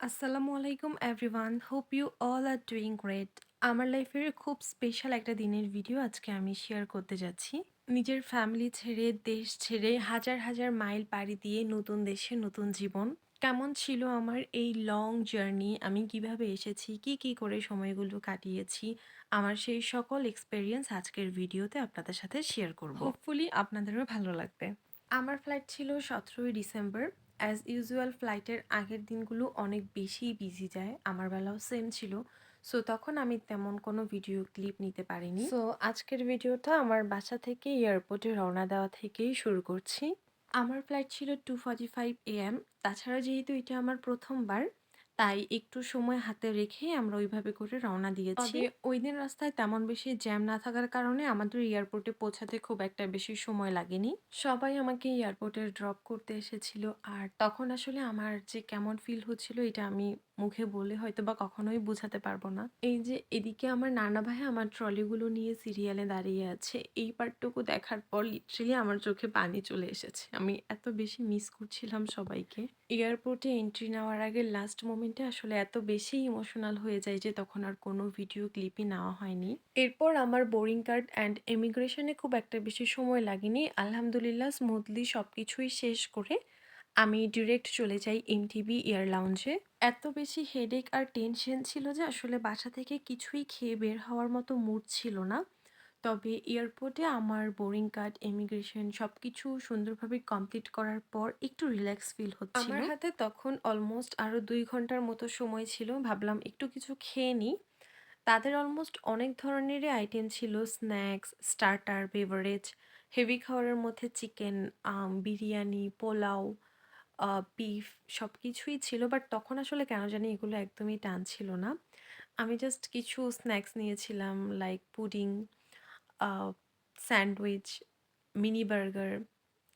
আসসালামু আলাইকুম everyone. Hope you all are doing great আমার লাইফের খুব স্পেশাল একটা দিনের ভিডিও আজকে আমি শেয়ার করতে যাচ্ছি। নিজের ফ্যামিলি ছেড়ে দেশ ছেড়ে হাজার হাজার মাইল পাড়ি দিয়ে নতুন দেশে নতুন জীবন। কেমন ছিল আমার এই লং জার্নি আমি কীভাবে এসেছি? কি কি করে সময়গুলো কাটিয়েছি? আমার সেই সকল এক্সপেরিয়েন্স আজকের ভিডিওতে আপনাদের সাথে শেয়ার করব। হোপফুলি আপনাদেরও ভালো লাগবে। আমার ফ্লাইট ছিল সতেরোই ডিসেম্বর অ্যাজ ইউজুয়াল ফ্লাইটের আগের দিনগুলো অনেক বেশি বিজি যায়। আমার বেলাও সেম ছিল। সো তখন আমি তেমন কোনো ভিডিও ক্লিপ নিতে পারিনি। সো আজকের ভিডিওটা আমার বাসা থেকে এয়ারপোর্টে রওনা দেওয়া থেকেই শুরু করছি। আমার ফ্লাইট ছিল টু ফর্টি ফাইভ এএম তাছাড়া যেহেতু এটা আমার প্রথমবার তাই একটু সময় হাতে রেখে আমরা ওইভাবে করে রওনা দিয়েছি। ওই দিন রাস্তায় তেমন বেশি জ্যাম না থাকার কারণে আমাদের এয়ারপোর্টে পৌঁছাতে খুব একটা বেশি সময় লাগেনি। সবাই আমাকে এয়ারপোর্টে ড্রপ করতে এসেছিল আর তখন আসলে আমার যে কেমন ফিল হচ্ছিল এটা আমি মুখে বলে হয়তো বা কখনোই বোঝাতে পারব না। এই যে এদিকে আমার নানা ভাই আমার ট্রলিগুলো নিয়ে সিরিয়ালে দাঁড়িয়ে আছে, এই পার্টটুকু দেখার পর লিটারেলি আমার চোখে পানি চলে এসেছে। আমি এত বেশি মিস করছিলাম সবাইকে। এয়ারপোর্টে এন্ট্রি নেওয়ার আগে লাস্ট মোমেন্টে আসলে এত বেশি ইমোশনাল হয়ে যায় যে তখন আর কোনো ভিডিও ক্লিপই নেওয়া হয়নি। এরপর আমার বোরিং কার্ড অ্যান্ড ইমিগ্রেশনে খুব একটা বেশি সময় লাগেনি। আলহামদুলিল্লাহ স্মুথলি সব কিছুই শেষ করে আমি ডিরেক্ট চলে যাই এমটিবি এয়ার লাউঞ্জে এত বেশি হেডেক আর টেনশন ছিল যে আসলে বাসা থেকে কিছুই খেয়ে বের হওয়ার মতো মুড ছিল না। তবে এয়ারপোর্টে আমার বোরিং কার্ড ইমিগ্রেশন সব কিছু সুন্দরভাবে কমপ্লিট করার পর একটু রিল্যাক্স ফিল হচ্ছিল। আমার হাতে তখন অলমোস্ট আরও দুই ঘণ্টার মতো সময় ছিল, ভাবলাম একটু কিছু খেয়ে নিই। তাদের অলমোস্ট অনেক ধরনেরই আইটেম ছিল স্ন্যাক্স স্টার্টার বেভারেজ হেভি খাওয়ারের মধ্যে চিকেন বিরিয়ানি, পোলাও বিফ সব কিছুই ছিল বাট তখন আসলে কেন জানি এগুলো একদমই টান ছিল না। আমি জাস্ট কিছু স্ন্যাক্স নিয়েছিলাম like pudding sandwich mini burger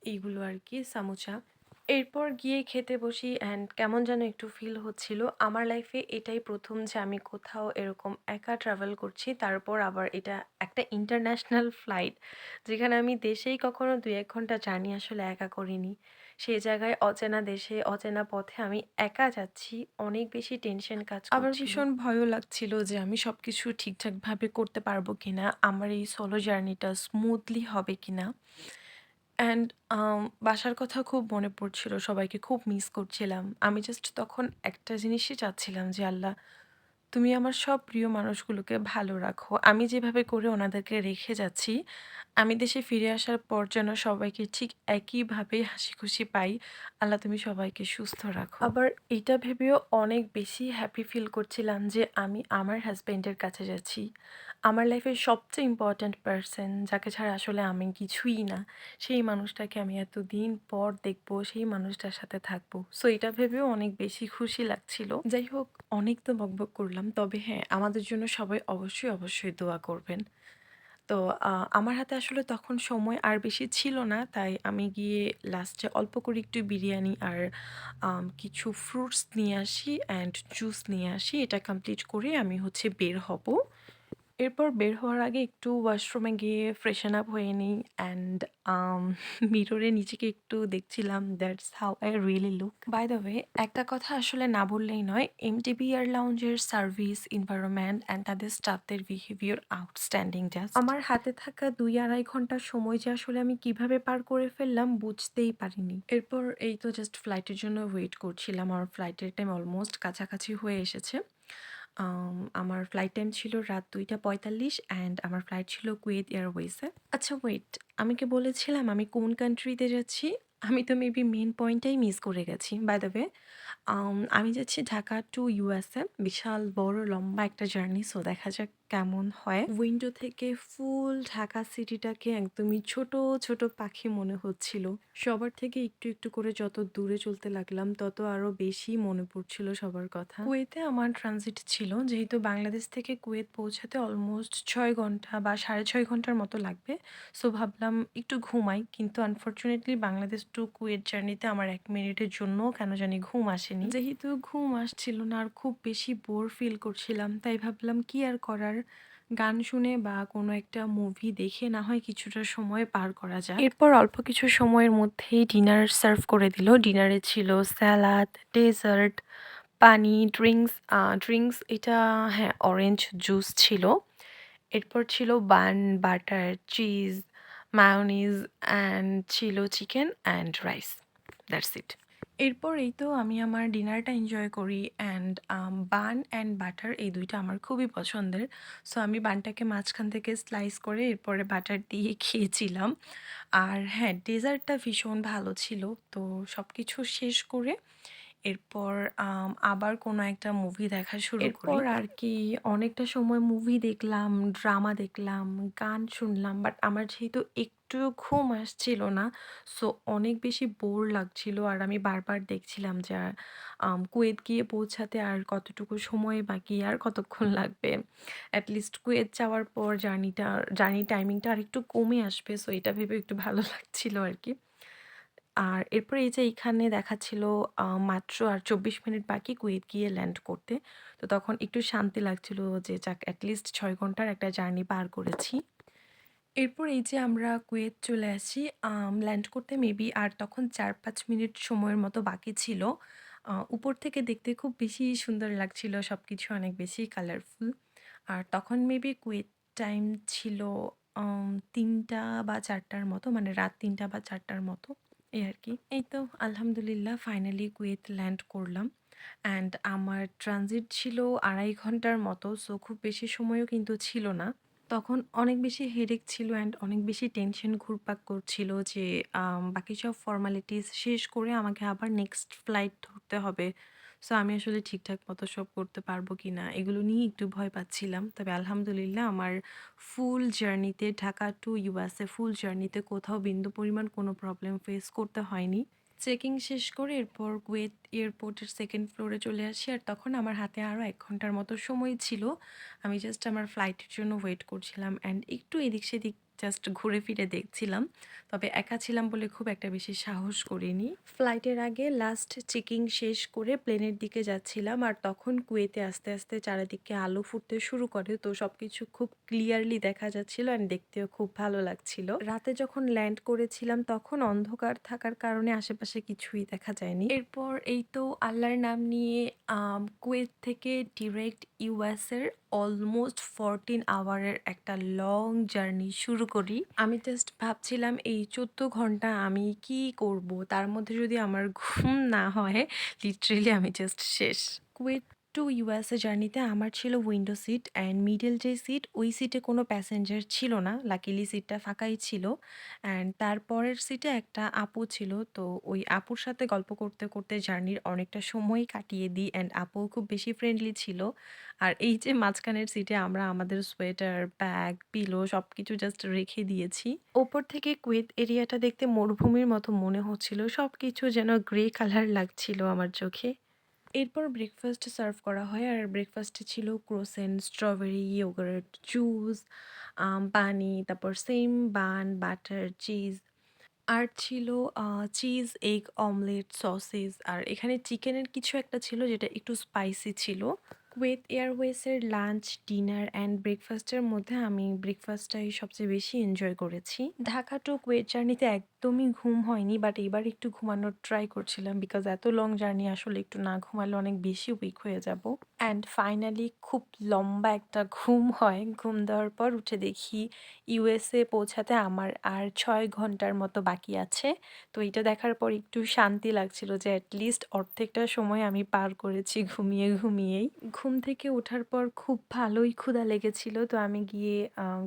এইগুলো আর কি সামোচা। এরপর গিয়ে খেতে বসি অ্যান্ড কেমন যেন একটু ফিল হচ্ছিল। আমার লাইফে এটাই প্রথম যে আমি কোথাও এরকম একা ট্রাভেল করছি তারপর আবার এটা একটা ইন্টারন্যাশনাল ফ্লাইট যেখানে আমি দেশেই কখনো দুই এক ঘণ্টা জার্নি আসলে একা করিনি। সেই জায়গায় অচেনা দেশে অচেনা পথে আমি একা যাচ্ছি অনেক বেশি টেনশন কাজ আবার ভীষণ ভয়ও লাগছিল যে আমি সব কিছু ঠিকঠাকভাবে করতে পারব কিনা আমার এই সোলো জার্নিটা স্মুথলি হবে কিনা। অ্যান্ড বাসার কথা খুব মনে পড়ছিল, সবাইকে খুব মিস করছিলাম। আমি জাস্ট তখন একটা জিনিসই চাচ্ছিলাম যে, আল্লাহ, তুমি আমার সব প্রিয় মানুষগুলোকে ভালো রাখো। আমি যেভাবে করে ওনাদেরকে রেখে যাচ্ছি, আমি দেশে ফিরে আসার পর যেন সবাইকে ঠিক একইভাবে হাসি খুশি পাই, আল্লাহ তুমি সবাইকে সুস্থ রাখো। আবার এটা ভেবেও অনেক বেশি হ্যাপি ফিল করছিলাম যে, আমি আমার হাজব্যান্ডের কাছে যাচ্ছি। আমার লাইফের সবচেয়ে ইম্পর্ট্যান্ট পার্সন যাকে ছাড়া আসলে আমি কিছুই না, সেই মানুষটাকে আমি এতদিন পর দেখব, সেই মানুষটার সাথে থাকব। সো এটা ভেবেও অনেক বেশি খুশি লাগছিল। যাই হোক, অনেক তো বকবক করলাম, তবে হ্যাঁ আমাদের জন্য সবাই অবশ্যই অবশ্যই দোয়া করবেন। তো আমার হাতে আসলে তখন সময় আর বেশি ছিল না, তাই আমি গিয়ে লাস্টে অল্প করে একটু বিরিয়ানি আর কিছু ফ্রুটস নিয়ে আসি অ্যান্ড জুস নিয়ে আসি। এটা কমপ্লিট করে আমি হচ্ছে বের হব। এরপর বের হওয়ার আগে একটু ওয়াশরুমে গিয়ে ফ্রেশন আপ হয়ে নিই অ্যান্ড মিররে নিজেকে একটু দেখছিলাম that's how I really look by the way একটা কথা আসলে না বললেই নয় এম এমটিবি এয়ার লাউঞ্জের সার্ভিস এনভায়রনমেন্ট অ্যান্ড তাদের স্টাফদের বিহেভিয়ার আউটস্ট্যান্ডিং জাস্ট আমার হাতে থাকা দুই আড়াই ঘণ্টার সময় যে আসলে আমি কীভাবে পার করে ফেললাম বুঝতেই পারিনি। এরপর এই তো জাস্ট ফ্লাইটের জন্য ওয়েট করছিলাম আমার ফ্লাইটের টাইম অলমোস্ট কাছাকাছি হয়ে এসেছে। আম আমার ফ্লাইট টাইম ছিল রাত ২টা ৪৫ অ্যান্ড আমার ফ্লাইট ছিল কুয়েত এয়ারওয়েজে। আচ্ছা ওয়েট, আমি কি বলেছিলাম আমি কোন কান্ট্রিতে যাচ্ছি? আমি তো মেবি মেন পয়েন্টটাই মিস করে গেছি। বাই দ্য ওয়ে আমি যাচ্ছি ঢাকা টু ইউএসএ। বিশাল বড় লম্বা একটা জার্নি। সো দেখা যাক কেমন হয়। উইন্ডো থেকে ফুল ঢাকা সিটিটাকে একদমই ছোট, ছোট পাখি মনে হচ্ছিল। সবার থেকে একটু, একটু করে যত দূরে চলতে লাগলাম তত আরও বেশি মনে পড়ছিল সবার কথা। কুয়েতে আমার ট্রানজিট ছিল। যেহেতু বাংলাদেশ থেকে কুয়েত পৌঁছাতে অলমোস্ট ছয় ঘণ্টা বা ৬.৫ ঘণ্টার মতো লাগবে। সো ভাবলাম একটু ঘুমাই। কিন্তু আনফরচুনেটলি বাংলাদেশ টু কুয়েত জার্নিতে আমার এক মিনিটের জন্য কেন জানি ঘুম আসেনি। যেহেতু ঘুম আসছিল না আর খুব বেশি বোর ফিল করছিলাম তাই ভাবলাম কি আর করার গান শুনে বা কোনো একটা মুভি দেখে না হয় কিছুটা সময় পার করা যায় এরপর অল্প কিছু সময়ের মধ্যেই ডিনার সার্ভ করে দিল ডিনারে ছিল স্যালাড ডেজার্ট পানি, ড্রিঙ্কস ড্রিঙ্কস এটা হ্যাঁ, অরেঞ্জ জুস ছিল। এরপর ছিল bun, butter, cheese, mayonnaise and ছিল chicken and rice. That's it. এরপর এই তো আমি আমার ডিনারটা এনজয় করি অ্যান্ড বান অ্যান্ড বাটার এই দুইটা আমার খুবই পছন্দের। সো আমি বানটাকে মাঝখান থেকে স্লাইস করে এরপরে বাটার দিয়ে খেয়েছিলাম। আর হ্যাঁ, ডেজার্টটা ভীষণ ভালো ছিল। তো সব কিছু শেষ করে এরপর আবার কোনো একটা মুভি দেখা শুরু। এরপর আর কি অনেকটা সময় মুভি দেখলাম, ড্রামা দেখলাম, গান শুনলাম। বাট আমার যেহেতু একটু ঘুম আসছিল না, সো অনেক বেশি বোর লাগছিল। আর আমি বারবার দেখছিলাম যে কুয়েত গিয়ে পৌঁছাতে আর কতটুকু সময় বাকি, আর কতক্ষণ লাগবে। এট লিস্ট কুয়েত যাওয়ার পর জার্নিটা জার্নি টাইমিংটা আর একটু কমে আসবে। সো এটা ভেবে একটু ভালো লাগছিল আরকি। আর এরপরে এই যে এইখানে দেখাচ্ছিল মাত্র আর ২৪ মিনিট বাকি কুয়েত গিয়ে ল্যান্ড করতে। তো তখন একটু শান্তি লাগছিল যে যাক এট লিস্ট ৬ ঘণ্টার একটা জার্নি পার করেছি। এরপর এই যে আমরা কুয়েত চলে আসি ল্যান্ড করতে মেবি আর তখন ৪-৫ মিনিট সময়ের মতো বাকি ছিল। উপর থেকে দেখতে খুব বেশি সুন্দর লাগছিল। সবকিছু অনেক বেশি কালারফুল। আর তখন মেবি কুয়েত টাইম ছিল ৩টা বা ৪টার মতো মানে রাত ৩টা বা ৪টার মতো এই আর কি এই তো আলহামদুলিল্লাহ ফাইনালি কুয়েত ল্যান্ড করলাম। অ্যান্ড আমার ট্রানজিট ছিল ২.৫ ঘণ্টার মতো। সো খুব বেশি সময়ও কিন্তু ছিল না। তখন অনেক বেশি হেডেক ছিল অ্যান্ড অনেক বেশি টেনশন ঘুরপাক করছিল যে বাকি সব ফর্মালিটিস শেষ করে আমাকে আবার নেক্সট ফ্লাইট ধরতে হবে। সো আমি আসলে ঠিকঠাক মতো সব করতে পারব কি না এগুলো নিয়ে একটু ভয় পাচ্ছিলাম। তবে আলহামদুলিল্লাহ আমার ফুল জার্নিতে ঢাকা টু ইউএসএ ফুল জার্নিতে কোথাও বিন্দু পরিমাণ কোনো প্রবলেম ফেস করতে হয়নি। চেকিং শেষ করে এরপর কুয়েত এয়ারপোর্টের সেকেন্ড ফ্লোরে চলে আসি। আর তখন আমার হাতে আরও এক ঘণ্টার মতো সময় ছিল। আমি জাস্ট আমার ফ্লাইটের জন্য ওয়েট করছিলাম অ্যান্ড একটু এদিক সেদিক জাস্ট ঘুরে ফিরে দেখছিলাম। তবে একা ছিলাম বলে খুব একটা বেশি সাহস করিনি। ফ্লাইটের আগে লাস্ট চেকিং শেষ করে প্লেনের দিকে যাচ্ছিলাম। আর তখন কুয়েতে আস্তে, আস্তে চারিদিকে আলো ফুটতে শুরু করে। তো সব কিছু খুব ক্লিয়ারলি দেখা যাচ্ছিল অ্যান্ড দেখতেও খুব ভালো লাগছিল। রাতে যখন ল্যান্ড করেছিলাম তখন অন্ধকার থাকার কারণে আশেপাশে কিছুই দেখা যায়নি। এরপর এই তো আল্লাহর নাম নিয়ে কুয়েত থেকে ডিরেক্ট ইউএসের অলমোস্ট ১৪ আওয়ারের একটা লং জার্নি শুরু করি। আমি জাস্ট ভাবছিলাম এই ১৪ ঘণ্টা আমি কি করব? তার মধ্যে যদি আমার ঘুম না হয় লিটারেলি আমি জাস্ট শেষ। কুয়েত টু ইউএসএ জার্নিতে আমার ছিল উইন্ডো সিট অ্যান্ড মিডল যে সিট ওই সিটে কোনো প্যাসেঞ্জার ছিল না। লাকিলি সিটটা ফাঁকাই ছিল। অ্যান্ড তারপরের সিটে একটা আপু ছিল। তো ওই আপুর সাথে গল্প করতে, করতে জার্নির অনেকটা সময় কাটিয়ে দিই অ্যান্ড আপুও খুব বেশি ফ্রেন্ডলি ছিল। আর এই যে মাঝখানের সিটে আমরা আমাদের সোয়েটার, ব্যাগ, পিলো সব কিছু জাস্ট রেখে দিয়েছি। ওপর থেকে কুয়েত এরিয়াটা দেখতে মরুভূমির মতো মনে হচ্ছিল। সব কিছু যেন গ্রে কালার লাগছিল আমার চোখে। এরপর ব্রেকফাস্ট সার্ভ করা হয়। আর ব্রেকফাস্টে ছিল ক্রোসেন স্ট্রবেরি, ইয়োগার্ট, জুস, পানি, তারপর সেম বান, বাটার, চিজ আর ছিল চিজ, এগ অমলেট, সসেস আর এখানে চিকেনের কিছু একটা ছিল যেটা একটু স্পাইসি ছিল। কুয়েত এয়ারওয়েজের লাঞ্চ, ডিনার অ্যান্ড ব্রেকফাস্টের মধ্যে আমি ব্রেকফাস্টটাই সবচেয়ে বেশি এনজয় করেছি। ঢাকা টু কুয়েত জার্নিতে একদমই ঘুম হয়নি বাট এবার একটু ঘুমানোর ট্রাই করছিলাম বিকজ এত লং জার্নি আসলে একটু না ঘুমালে অনেক বেশি উইক হয়ে যাব। অ্যান্ড ফাইনালি খুব লম্বা একটা ঘুম হয়। ঘুম দেওয়ার পর উঠে দেখি ইউএসএ পৌঁছাতে আমার আর ছয় ঘণ্টার মতো বাকি আছে। তো এটা দেখার পর একটু শান্তি লাগছিল যে এট লিস্ট অর্ধেকটা সময় আমি পার করেছি ঘুমিয়ে, ঘুমিয়েই। ঘুম থেকে ওঠার পর খুব ভালোই ক্ষুধা লেগেছিল। তো আমি গিয়ে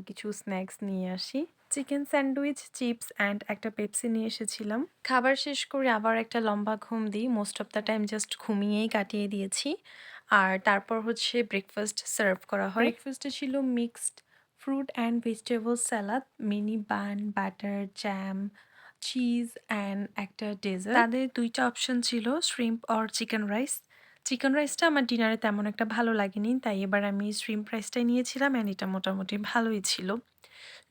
কিছু স্ন্যাক্স নিয়ে আসি। চিকেন স্যান্ডউইচ, চিপস অ্যান্ড একটা পেপসি নিয়ে এসেছিলাম। খাবার শেষ করে আবার একটা লম্বা ঘুম দিই। Most of the time just ঘুমিয়েই কাটিয়ে দিয়েছি। আর তারপর হচ্ছে ব্রেকফাস্ট সার্ভ করা হয়। ব্রেকফাস্টে ছিল mixed fruit and vegetable salad, mini bun, butter, jam, cheese and একটা ডেজার্ট। তাদের ২ টা অপশন ছিল shrimp or chicken rice. Chicken রাইসটা আমার ডিনারে তেমন একটা ভালো লাগেনি। তাই এবার আমি শ্রিম্প রাইসটাই নিয়েছিলাম অ্যান্ড এটা মোটামুটি ভালোই ছিল।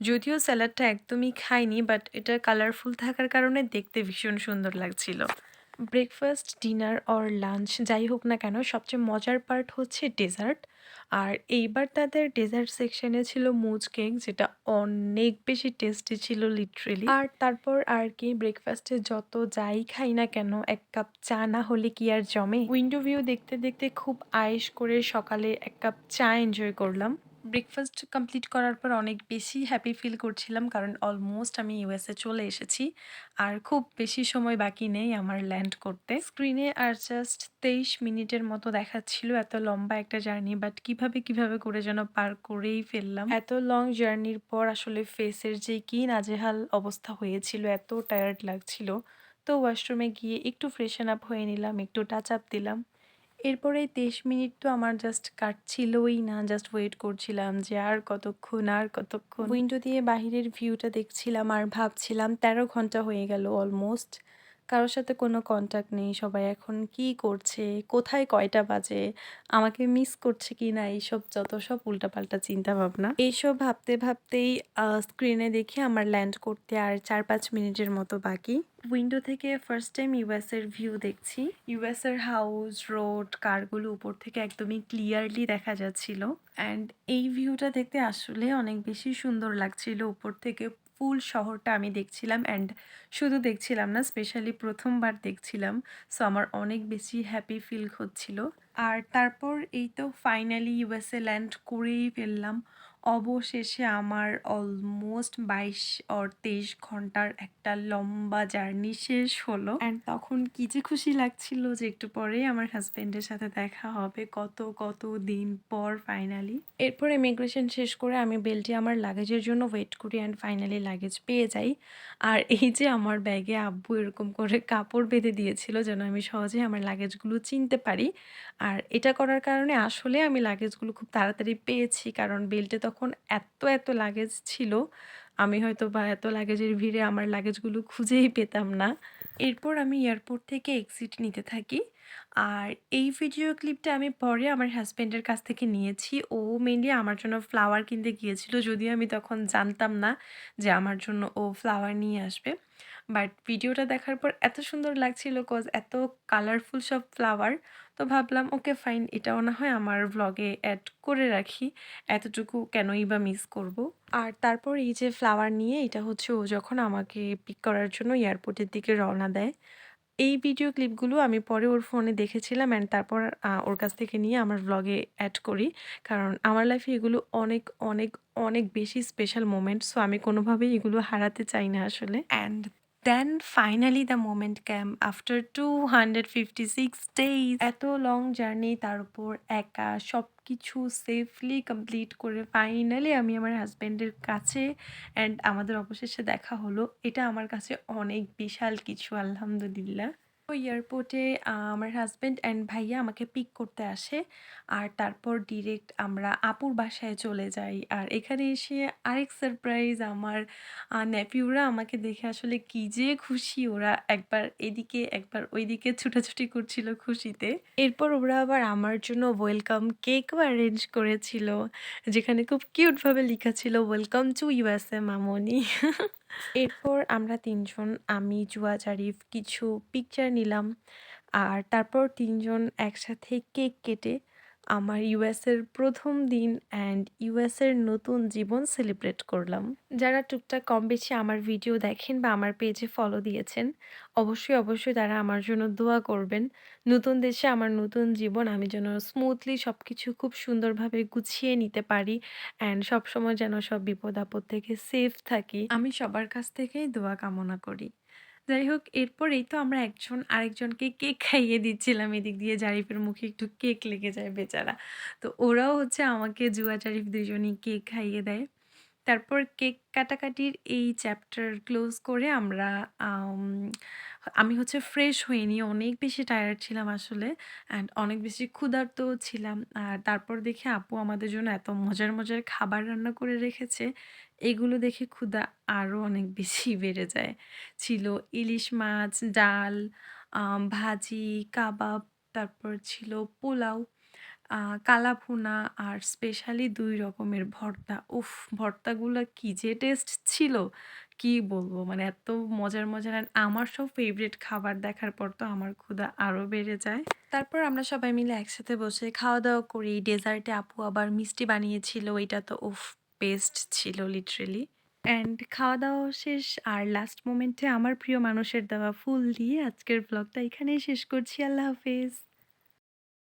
যদিও স্যালাডটা একদমই খাইনি বাট এটা কালারফুল থাকার কারণে দেখতে ভীষণ সুন্দর লাগছিল। ব্রেকফাস্ট, ডিনার অর লাঞ্চ যাই হোক না কেন সবচেয়ে মজার পার্ট হচ্ছে ডেজার্ট। আর এইবার তাদের ডেজার্ট সেকশনে ছিল মুজ কেক যেটা অনেক বেশি টেস্টি ছিল লিটারেলি। আর তারপর আর কি ব্রেকফাস্টে যত যাই খাই না কেন, এক কাপ চা না হলে কি আর জমে? উইন্ডো ভিউ দেখতে দেখতে খুব আয়েস করে সকালে এক কাপ চা এনজয় করলাম। ব্রেকফাস্ট কমপ্লিট করার পর অনেক বেশি হ্যাপি ফিল করছিলাম কারণ অলমোস্ট আমি ইউএসএ চলে এসেছি। আর খুব বেশি সময় বাকি নেই আমার ল্যান্ড করতে। স্ক্রিনে আর জাস্ট তেইশ মিনিটের মতো দেখাচ্ছিল এত লম্বা একটা জার্নি বাট কীভাবে কীভাবে করে যেন পার করেই ফেললাম। এত লং জার্নির পর আসলে ফেসের যে কি নাজেহাল অবস্থা হয়েছিল, এত টায়ার্ড লাগছিল। তো ওয়াশরুমে গিয়ে একটু ফ্রেশন আপ হয়ে নিলাম, একটু টাচ আপ দিলাম। এরপরে ২৩ মিনিট তো আমার জাস্ট কাটছিলই না। জাস্ট ওয়েট করছিলাম যে আর কতক্ষণ, আর কতক্ষণ। উইন্ডো দিয়ে বাহিরের ভিউটা দেখছিলাম আর ভাবছিলাম ১৩ ঘণ্টা হয়ে গেল অলমোস্ট। কারও সাথে কোনো কনট্যাক্ট নেই। সবাই এখন কি করছে? কোথায় কয়টা বাজে? আমাকে মিস করছে কিনা? এইসব যত সব উল্টাপাল্টা চিন্তাভাবনা। এইসব ভাবতে ভাবতেই স্ক্রিনে দেখি আমার ল্যান্ড করতে আর ৪-৫ মিনিটের মতো বাকি। উইন্ডো থেকে ফার্স্ট টাইম ইউএস এর ভিউ দেখছি। ইউএস এর হাউস, রোড, কারগুলো উপর থেকে একদমই ক্লিয়ারলি দেখা যাচ্ছিল। অ্যান্ড এই ভিউটা দেখতে আসলে অনেক বেশি সুন্দর লাগছিল উপর থেকে ফুল শহরটা আমি দেখছিলাম অ্যান্ড শুধু দেখছিলাম না স্পেশালি প্রথমবার দেখছিলাম। সো আমার অনেক বেশি হ্যাপি ফিল হচ্ছিল। আর তারপর এই তো ফাইনালি ইউএসএ ল্যান্ড করেই ফেললাম। অবশেষে আমার অলমোস্ট বাইশ অর তেইশ ঘণ্টার একটা লম্বা জার্নি শেষ হলো। অ্যান্ড তখন কি যে খুশি লাগছিল যে একটু পরেই আমার হাজব্যান্ডের সাথে দেখা হবে, কত কত দিন পর ফাইনালি এরপর ইমিগ্রেশন শেষ করে আমি বেলটি আমার লাগেজের জন্য ওয়েট করি অ্যান্ড ফাইনালি লাগেজ পেয়ে যাই। আর এই যে আমার ব্যাগে আব্বু এরকম করে কাপড় বেঁধে দিয়েছিল যেন আমি সহজে আমার লাগেজগুলো চিনতে পারি। আর এটা করার কারণে আসলে আমি লাগেজগুলো খুব তাড়াতাড়ি পেয়েছি, কারণ বেল্টে তখন এত এত লাগেজ ছিল, আমি হয়তো বা এত লাগেজের ভিড়ে আমার লাগেজগুলো খুঁজেই পেতাম না। এরপর আমি এয়ারপোর্ট থেকে এক্সিট নিতে থাকি। আর এই ভিডিও ক্লিপটা আমি পরে আমার হাজব্যান্ডের কাছ থেকে নিয়েছি। ও মেনলি আমার জন্য ফ্লাওয়ার কিনতে গিয়েছিল, যদিও আমি তখন জানতাম না যে আমার জন্য ও ফ্লাওয়ার নিয়ে আসবে। বাট ভিডিওটা দেখার পর এত সুন্দর লাগছিল কজ এত কালারফুল সব ফ্লাওয়ার তো ভাবলাম, ওকে ফাইন এটাও না হয় আমার ভ্লগে অ্যাড করে রাখি। এতটুকু কেনই বা মিস করব? আর তারপর এই যে ফ্লাওয়ার নিয়ে, এটা হচ্ছে ও যখন আমাকে পিক করার জন্য এয়ারপোর্টের দিকে রওনা দেয়। এই ভিডিও ক্লিপগুলো আমি পরে ওর ফোনে দেখেছিলাম অ্যান্ড তারপর ওর কাছ থেকে নিয়ে আমার ভ্লগে অ্যাড করি। কারণ আমার লাইফে এগুলো অনেক অনেক অনেক বেশি স্পেশাল মোমেন্ট সো আমি কোনোভাবেই এগুলো হারাতে চাই না আসলে। And then finally the moment came after two hundred fifty six days এত লং জার্নি তার উপর একা সব কিছু সেফলি কমপ্লিট করে ফাইনালি আমি আমার হাজব্যান্ডের কাছে অ্যান্ড আমাদের অবশেষে দেখা হলো। এটা আমার কাছে অনেক বিশাল কিছু, আলহামদুলিল্লাহ। এয়ারপোর্টে আমার হাজব্যান্ড অ্যান্ড ভাইয়া আমাকে পিক করতে আসে। আর তারপর ডিরেক্ট আমরা আপুর বাসায় চলে যাই। আর এখানে এসে আরেক সারপ্রাইজ আমার নেপিউরা আমাকে দেখে আসলে কি যে খুশি। ওরা একবার এদিকে, একবার ওইদিকে ছুটাছুটি করছিল খুশিতে। এরপর ওরা আবার আমার জন্য ওয়েলকাম কেকও অ্যারেঞ্জ করেছিল। যেখানে খুব কিউটভাবে লেখা ছিল ওয়েলকাম টু ইউএসএ মামনি। এরপর আমরা তিনজন, আমি, জুয়া, জারিফ কিছু পিকচার নিলাম। আর তারপর তিনজন একসাথে কেক কেটে আমার ইউএসের প্রথম দিন অ্যান্ড ইউএসের নতুন জীবন সেলিব্রেট করলাম। যারা টুকটাক কম বেশি আমার ভিডিও দেখেন বা আমার পেজে ফলো দিয়েছেন, অবশ্যই অবশ্যই তারা আমার জন্য দোয়া করবেন। নতুন দেশে আমার নতুন জীবন, আমি যেন স্মুথলি সব কিছু খুব সুন্দরভাবে গুছিয়ে নিতে পারি অ্যান্ড সবসময় যেন সব বিপদ আপদ থেকে সেফ থাকি। আমি সবার কাছ থেকেই দোয়া কামনা করি। যাই হোক, এরপরেই তো আমরা একজন আরেকজনকে কেক খাইয়ে দিচ্ছিলাম এদিক দিয়ে। জারিফের মুখে একটু কেক লেগে যায় বেচারা। তো ওরাও হচ্ছে আমাকে জুয়া জারিফ দুজনই কেক খাইয়ে দেয়। তারপর কেক কাটাকাটির এই চ্যাপ্টার ক্লোজ করে আমরা, আমি হচ্ছে ফ্রেশ নিই অনেক বেশি টায়ার্ড ছিলাম আসলে অ্যান্ড অনেক বেশি ক্ষুধার্ত ছিলাম। আর তারপর দেখে আপু আমাদের জন্য এত মজার মজার খাবার রান্না করে রেখেছে। এগুলো দেখে ক্ষুধা আরও অনেক বেশি বেড়ে যায় ছিল ইলিশ মাছ ডাল ভাজি কাবাব তারপর ছিল পোলাও কালা আর স্পেশালি দুই রকমের ভর্তা উফ ভর্তাগুলো কি যে টেস্ট ছিল কি বলব? মানে এত মজার, মজার আর আমার সব ফেভারিট খাবার দেখার পর তো আমার ক্ষুধা আরও বেড়ে যায়। তারপর আমরা সবাই মিলে একসাথে বসে খাওয়া-দাওয়া করি। ডেজার্টে আপু আবার মিষ্টি বানিয়েছিল। এটা তো উফ! বেস্ট ছিল লিটারেলি। অ্যান্ড খাওয়া-দাওয়া শেষ আর লাস্ট মোমেন্টে আমার প্রিয় মানুষের দেওয়া ফুল দিয়ে আজকের ব্লগটা এখানেই শেষ করছি। আল্লাহ হাফেজ।